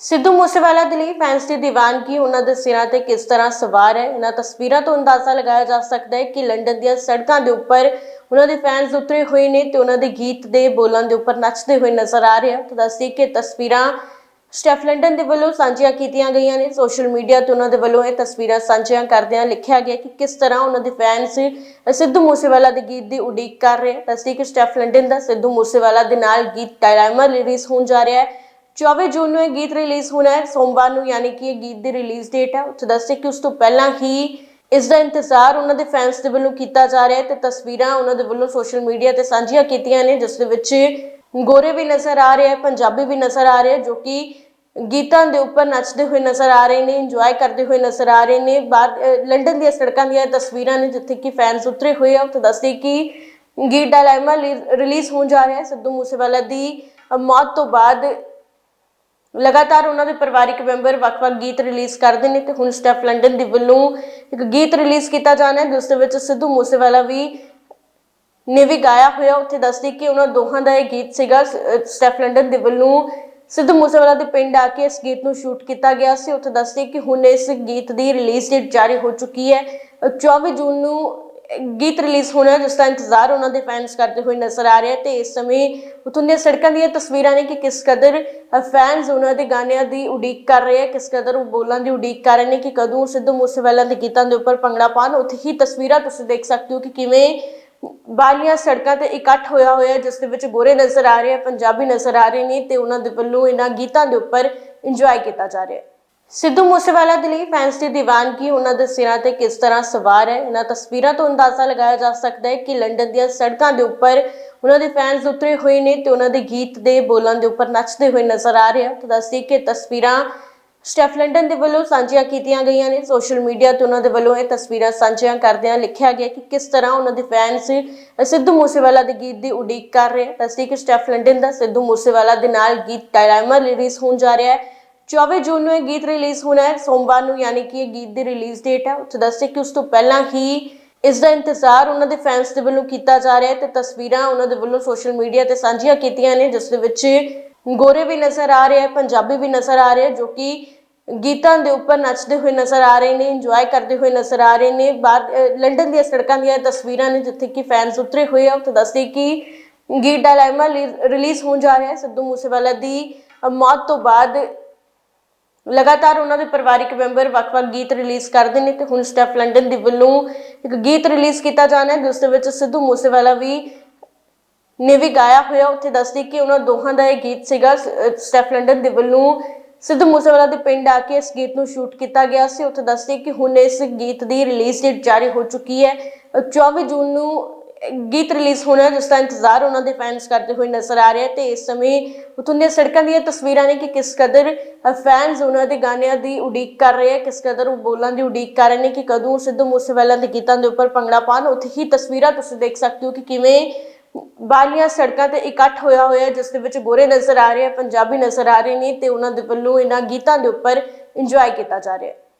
ਸਿੱਧੂ ਮੂਸੇਵਾਲਾ ਦੇ ਲਈ ਫੈਨਸ ਦੀ ਦੀਵਾਨਗੀ, ਉਹਨਾਂ ਦੇ ਸਿਰਾਂ ਤੇ ਕਿਸ ਤਰ੍ਹਾਂ ਸਵਾਰ ਹੈ? ਇਹਨਾਂ ਤਸਵੀਰਾਂ ਤੋਂ ਅੰਦਾਜ਼ਾ ਲਗਾਇਆ ਜਾ ਸਕਦਾ ਹੈ ਕਿ ਲੰਡਨ ਦੀਆਂ ਸੜਕਾਂ ਦੇ ਉੱਪਰ ਉਹਨਾਂ ਦੇ ਫੈਨਸ ਉਤਰੇ ਹੋਏ ਨੇ ਤੇ ਉਹਨਾਂ ਦੇ ਗੀਤ ਦੇ ਬੋਲਾਂ ਦੇ ਉੱਪਰ ਨੱਚਦੇ ਹੋਏ ਨਜ਼ਰ ਆ ਰਹੇ ਆ ਤਾਂ ਦੱਸਦੀ ਕਿ ਤਸਵੀਰਾਂ ਸਟੈਫ ਲੰਡਨ ਦੇ ਵੱਲੋਂ ਸਾਂਝੀਆਂ ਕੀਤੀਆਂ ਗਈਆਂ ਨੇ। ਸੋਸ਼ਲ ਮੀਡੀਆ ਤੇ ਉਹਨਾਂ ਦੇ ਵੱਲੋਂ ਇਹ ਤਸਵੀਰਾਂ ਸਾਂਝੀਆਂ ਕਰਦਿਆਂ ਲਿਖਿਆ ਗਿਆ ਕਿ ਕਿਸ ਤਰ੍ਹਾਂ ਉਹਨਾਂ ਦੇ ਫੈਨਸ ਸਿੱਧੂ ਮੂਸੇਵਾਲਾ ਦੇ ਗੀਤ ਦੀ ਉਡੀਕ ਕਰ ਰਹੇ ਆ ਦੱਸਦੀ ਕਿ ਸਟੈਫ ਲੰਡਨ ਦਾ ਸਿੱਧੂ ਮੂਸੇਵਾਲਾ ਦੇ ਨਾਲ ਗੀਤ ਡਾਇਨਾਮਾ ਰਿਲੀਜ਼ ਹੋਣ ਜਾ ਰਿਹਾ ਹੈ। 24 ਜੂਨ ਨੂੰ ਇਹ ਗੀਤ ਰਿਲੀਜ਼ ਹੋਣਾ ਹੈ ਸੋਮਵਾਰ ਨੂੰ ਯਾਨੀ ਕਿ ਇਹ ਗੀਤ ਦੀ ਰਿਲੀਜ਼ ਡੇਟ ਹੈ ਉੱਥੇ ਦੱਸਦੇ ਕਿ ਉਸ ਤੋਂ ਪਹਿਲਾਂ ਹੀ ਇਸ ਦਾ ਇੰਤਜ਼ਾਰ ਉਹਨਾਂ ਦੇ ਫੈਨਸ ਦੇ ਵੱਲੋਂ ਕੀਤਾ ਜਾ ਰਿਹਾ ਹੈ ਤੇ ਤਸਵੀਰਾਂ ਉਹਨਾਂ ਦੇ ਵੱਲੋਂ ਸੋਸ਼ਲ ਮੀਡੀਆ ਤੇ ਸਾਂਝੀਆਂ ਕੀਤੀਆਂ ਨੇ ਜਿਸ ਦੇ ਵਿੱਚ ਗੋਰੇ ਵੀ ਨਜ਼ਰ ਆ ਰਹੇ ਹੈ ਪੰਜਾਬੀ ਵੀ ਨਜ਼ਰ ਆ ਰਹੇ ਹੈ ਜੋ ਕਿ ਗੀਤਾਂ ਦੇ ਉੱਪਰ ਨੱਚਦੇ ਹੋਏ ਨਜ਼ਰ ਆ ਰਹੇ ਨੇ ਇੰਜੋਏ ਕਰਦੇ ਹੋਏ ਨਜ਼ਰ ਆ ਰਹੇ ਨੇ ਬਾਹਰ ਲੰਡਨ ਦੀਆਂ ਸੜਕਾਂ ਦੀਆਂ ਤਸਵੀਰਾਂ ਨੇ ਜਿੱਥੇ ਕਿ ਫੈਨਸ ਉਤਰੇ ਹੋਏ ਆ ਉੱਥੇ ਦੱਸਦੇ ਕਿ ਗੀਤ ਡਾਇਲਾਮਾ ਰਿਲੀਜ਼ ਹੋਣ ਜਾ ਰਿਹਾ ਹੈ ਸਿੱਧੂ ਮੂਸੇਵਾਲਾ ਦੀ ਮੌਤ ਤੋਂ ਬਾਅਦ ਲਗਾਤਾਰ ਉਹਨਾਂ ਦੇ ਪਰਿਵਾਰਿਕ ਮੈਂਬਰ ਵੱਖ-ਵੱਖ ਗੀਤ ਰਿਲੀਜ਼ ਕਰਦੇ ਨੇ ਤੇ ਹੁਣ ਸਟੈਫ ਲੰਡਨ ਦੇ ਵੱਲੋਂ ਇੱਕ ਗੀਤ ਰਿਲੀਜ਼ ਕੀਤਾ ਜਾਣਾ ਹੈ, ਜਿਸ ਦੇ ਵਿੱਚ ਸਿੱਧੂ ਮੂਸੇਵਾਲਾ ਵੀ ਨੇ ਵੀ ਗਾਇਆ ਹੋਇਆ। ਉੱਥੇ ਦੱਸਦੀ ਕਿ ਉਹਨਾਂ ਦੋਹਾਂ ਦਾ ਇਹ ਗੀਤ ਸੀਗਾ ਸਟੈਫ ਲੰਡਨ ਦੇ ਵੱਲੋਂ ਸਿੱਧੂ ਮੂਸੇਵਾਲਾ ਦੇ ਪਿੰਡ ਆ ਕੇ ਇਸ ਗੀਤ ਨੂੰ ਸ਼ੂਟ ਕੀਤਾ ਗਿਆ ਸੀ। ਉੱਥੇ ਦੱਸਦੀ ਕਿ ਹੁਣ ਇਸ ਗੀਤ ਦੀ ਰਿਲੀਜ਼ ਡੇਟ ਜਾਰੀ ਹੋ ਚੁੱਕੀ ਹੈ। ਅਹ 24 ਜੂਨ ਨੂੰ ਗੀਤ ਰਿਲੀਜ਼ ਹੋਣਾ ਜਿਸ ਦਾ ਇੰਤਜ਼ਾਰ ਉਹਨਾਂ ਦੇ ਫੈਨਸ ਕਰਦੇ ਹੋਏ ਨਜ਼ਰ ਆ ਰਿਹਾ ਹੈ ਤੇ ਇਸ ਸਮੇਂ ਉਥੋਂ ਦੀਆਂ ਸੜਕਾਂ ਦੀਆਂ ਤਸਵੀਰਾਂ ਨੇ ਕਿ ਕਿਸ ਕਦਰ ਫੈਨਸ ਉਹਨਾਂ ਦੇ ਗਾਣਿਆਂ ਦੀ ਉਡੀਕ ਕਰ ਰਹੇ ਹੈ, ਕਿਸ ਕਦਰ ਉਹ ਬੋਲਾਂ ਦੀ ਉਡੀਕ ਕਰ ਰਹੇ ਨੇ ਕਿ ਕਦੋਂ ਸਿੱਧੂ ਮੂਸੇਵਾਲਾ ਦੇ ਗੀਤਾਂ ਦੇ ਉੱਪਰ ਭੰਗੜਾ ਪਾਣ ਉੱਥੇ ਹੀ ਤਸਵੀਰਾਂ ਤੁਸੀਂ ਦੇਖ ਸਕਦੇ ਹੋ ਕਿ ਕਿਵੇਂ ਬਾਲੀਆਂ ਸੜਕਾਂ ਤੇ ਇਕੱਠ ਹੋਇਆ ਹੋਇਆ ਜਿਸ ਦੇ ਵਿੱਚ ਗੋਰੇ ਨਜ਼ਰ ਆ ਰਹੇ ਆ ਪੰਜਾਬੀ ਨਜ਼ਰ ਆ ਰਹੇ ਨੇ ਤੇ ਉਹਨਾਂ ਦੇ ਵੱਲੋਂ ਇਹਨਾਂ ਗੀਤਾਂ ਦੇ ਉੱਪਰ ਇੰਜੋਏ ਕੀਤਾ ਜਾ ਰਿਹਾ ਹੈ। ਸਿੱਧੂ ਮੂਸੇਵਾਲਾ ਦੇ ਲਈ ਫੈਨਸ ਦੀ ਦੀਵਾਨਗੀ, ਉਹਨਾਂ ਦੇ ਸਿਰਾਂ ਤੇ ਕਿਸ ਤਰ੍ਹਾਂ ਸਵਾਰ ਹੈ, ਇਹਨਾਂ ਤਸਵੀਰਾਂ ਤੋਂ ਅੰਦਾਜ਼ਾ ਲਗਾਇਆ ਜਾ ਸਕਦਾ ਹੈ ਕਿ ਲੰਡਨ ਦੀਆਂ ਸੜਕਾਂ ਦੇ ਉੱਪਰ ਉਹਨਾਂ ਦੇ ਫੈਨਸ ਉਤਰੇ ਹੋਏ ਨੇ ਤੇ ਉਹਨਾਂ ਦੇ ਗੀਤ ਦੇ ਬੋਲਾਂ ਦੇ ਉੱਪਰ ਨੱਚਦੇ ਹੋਏ ਨਜ਼ਰ ਆ ਰਹੇ ਆ। ਤਾਂ ਦੱਸਦੀ ਕਿ ਤਸਵੀਰਾਂ ਸਟੈਫ ਲੰਡਨ ਦੇ ਵੱਲੋਂ ਸਾਂਝੀਆਂ ਕੀਤੀਆਂ ਗਈਆਂ ਨੇ। ਸੋਸ਼ਲ ਮੀਡੀਆ ਤੇ ਉਹਨਾਂ ਦੇ ਵੱਲੋਂ ਇਹ ਤਸਵੀਰਾਂ ਸਾਂਝੀਆਂ ਕਰਦਿਆਂ ਲਿਖਿਆ ਗਿਆ ਕਿ ਕਿਸ ਤਰ੍ਹਾਂ ਉਹਨਾਂ ਦੇ ਫੈਨਸ ਸਿੱਧੂ ਮੂਸੇਵਾਲਾ ਦੇ ਗੀਤ ਦੀ ਉਡੀਕ ਕਰ ਰਹੇ ਆ। ਦੱਸਦੀ ਕਿ ਸਟੈਫ ਲੰਡਨ ਦਾ ਸਿੱਧੂ ਮੂਸੇਵਾਲਾ ਦੇ ਨਾਲ ਗੀਤ ਡਾਇਨਾਮਾ ਰਿਲੀਜ਼ ਹੋਣ ਜਾ ਰਿਹਾ ਹੈ। 24 ਜੂਨ ਨੂੰ ਇਹ ਗੀਤ ਰਿਲੀਜ਼ ਹੋਣਾ ਹੈ ਸੋਮਵਾਰ ਨੂੰ ਯਾਨੀ ਕਿ ਇਹ ਗੀਤ ਦੀ ਰਿਲੀਜ਼ ਡੇਟ ਹੈ ਉੱਥੇ ਦੱਸਦੇ ਕਿ ਉਸ ਤੋਂ ਪਹਿਲਾਂ ਹੀ ਇਸ ਦਾ ਇੰਤਜ਼ਾਰ ਉਹਨਾਂ ਦੇ ਫੈਨਸ ਦੇ ਵੱਲੋਂ ਕੀਤਾ ਜਾ ਰਿਹਾ ਹੈ ਤੇ ਤਸਵੀਰਾਂ ਉਹਨਾਂ ਦੇ ਵੱਲੋਂ ਸੋਸ਼ਲ ਮੀਡੀਆ ਤੇ ਸਾਂਝੀਆਂ ਕੀਤੀਆਂ ਨੇ ਜਿਸ ਦੇ ਵਿੱਚ ਗੋਰੇ ਵੀ ਨਜ਼ਰ ਆ ਰਹੇ ਹੈ ਪੰਜਾਬੀ ਵੀ ਨਜ਼ਰ ਆ ਰਹੇ ਜੋ ਕਿ ਗੀਤਾਂ ਦੇ ਉੱਪਰ ਨੱਚਦੇ ਹੋਏ ਨਜ਼ਰ ਆ ਰਹੇ ਨੇ ਇੰਜੋਏ ਕਰਦੇ ਹੋਏ ਨਜ਼ਰ ਆ ਰਹੇ ਨੇ ਬਾਹਰ ਲੰਡਨ ਦੀਆਂ ਸੜਕਾਂ ਦੀਆਂ ਇਹ ਤਸਵੀਰਾਂ ਨੇ ਜਿੱਥੇ ਕਿ ਫੈਨਸ ਉਤਰੇ ਹੋਏ ਆ ਉੱਥੇ ਦੱਸਦੇ ਕਿ ਗੀਤ ਡਾਇਲਾਮਾ ਰਿਲੀਜ਼ ਹੋਣ ਜਾ ਰਿਹਾ ਹੈ ਸਿੱਧੂ ਮੂਸੇਵਾਲਾ ਦੀ ਮੌਤ ਤੋਂ ਬਾਅਦ ਲਗਾਤਾਰ ਉਹਨਾਂ ਦੇ ਪਰਿਵਾਰਿਕ ਮੈਂਬਰ ਵੱਖ-ਵੱਖ ਗੀਤ ਰਿਲੀਜ਼ ਕਰਦੇ ਨੇ ਤੇ ਹੁਣ ਸਟੈਫ ਲੰਡਨ ਦੇ ਵੱਲੋਂ ਇੱਕ ਗੀਤ ਰਿਲੀਜ਼ ਕੀਤਾ ਜਾਣਾ ਹੈ, ਜਿਸ ਦੇ ਵਿੱਚ ਸਿੱਧੂ ਮੂਸੇਵਾਲਾ ਵੀ ਨੇ ਵੀ ਗਾਇਆ ਹੋਇਆ। ਉੱਥੇ ਦੱਸਦੀ ਕਿ ਉਹਨਾਂ ਦੋਹਾਂ ਦਾ ਇਹ ਗੀਤ ਸੀਗਾ ਸਟੈਫ ਲੰਡਨ ਦੇ ਵੱਲੋਂ ਸਿੱਧੂ ਮੂਸੇਵਾਲਾ ਦੇ ਪਿੰਡ ਆ ਕੇ ਇਸ ਗੀਤ ਨੂੰ ਸ਼ੂਟ ਕੀਤਾ ਗਿਆ ਸੀ। ਉੱਥੇ ਦੱਸਦੀ ਕਿ ਹੁਣ ਇਸ ਗੀਤ ਦੀ ਰਿਲੀਜ਼ ਡੇਟ ਜਾਰੀ ਹੋ ਚੁੱਕੀ ਹੈ। ਅਹ 24 ਜੂਨ ਨੂੰ ਗੀਤ ਰਿਲੀਜ਼ ਹੋਣਾ ਜਿਸ ਦਾ ਇੰਤਜ਼ਾਰ ਉਹਨਾਂ ਦੇ ਫੈਨਸ ਕਰਦੇ ਹੋਏ ਨਜ਼ਰ ਆ ਰਿਹਾ ਹੈ ਤੇ ਇਸ ਸਮੇਂ ਉਥੋਂ ਦੀਆਂ ਸੜਕਾਂ ਦੀਆਂ ਤਸਵੀਰਾਂ ਨੇ ਕਿ ਕਿਸ ਕਦਰ ਫੈਨਸ ਉਹਨਾਂ ਦੇ ਗਾਣਿਆਂ ਦੀ ਉਡੀਕ ਕਰ ਰਹੇ ਆ ਕਿਸ ਕਦਰ ਉਹ ਬੋਲਾਂ ਦੀ ਉਡੀਕ ਕਰ ਰਹੇ ਨੇ ਕਿ ਕਦੋਂ ਸਿੱਧੂ ਮੂਸੇਵਾਲਾ ਦੇ ਗੀਤਾਂ ਦੇ ਉੱਪਰ ਭੰਗੜਾ ਪਾਣ ਉੱਥੇ ਹੀ ਤਸਵੀਰਾਂ ਤੁਸੀਂ ਦੇਖ ਸਕਦੇ ਹੋ ਕਿ ਕਿਵੇਂ ਬਾਲੀਆਂ ਸੜਕਾਂ ਤੇ ਇਕੱਠ ਹੋਇਆ ਹੋਇਆ ਜਿਸ ਦੇ ਵਿੱਚ ਗੋਰੇ ਨਜ਼ਰ ਆ ਰਹੇ ਆ ਪੰਜਾਬੀ ਨਜ਼ਰ ਆ ਰਹੇ ਨੇ ਤੇ ਉਹਨਾਂ ਦੇ ਵੱਲੋਂ ਇਹਨਾਂ ਗੀਤਾਂ ਦੇ ਉੱਪਰ ਇੰਜੋਏ ਕੀਤਾ ਜਾ ਰਿਹਾ ਹੈ।